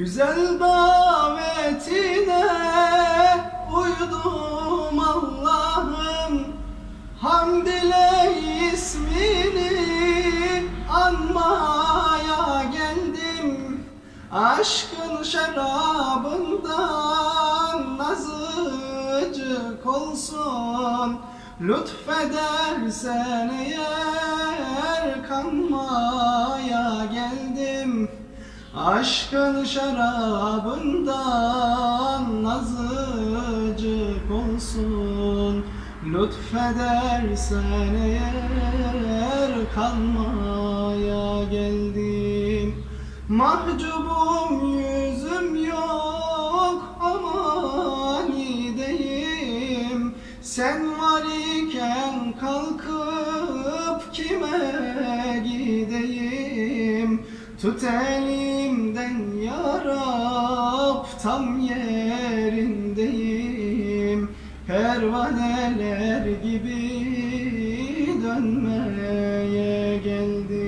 Güzel davetine uydum Allah'ım. Hamd ile ismini anmaya geldim. Aşkın şarabından azıcık olsun. Lütfedersen eğer geldim Aşkın şarabından azıcık olsun. Lütfedersen eğer kanmaya geldim. Mahcubum yüzüm yok ama gideyim Sen var iken kalkıp kime Tut elimden ya Rab tam yerindeyim. Pervaneler gibi dönmeye geldim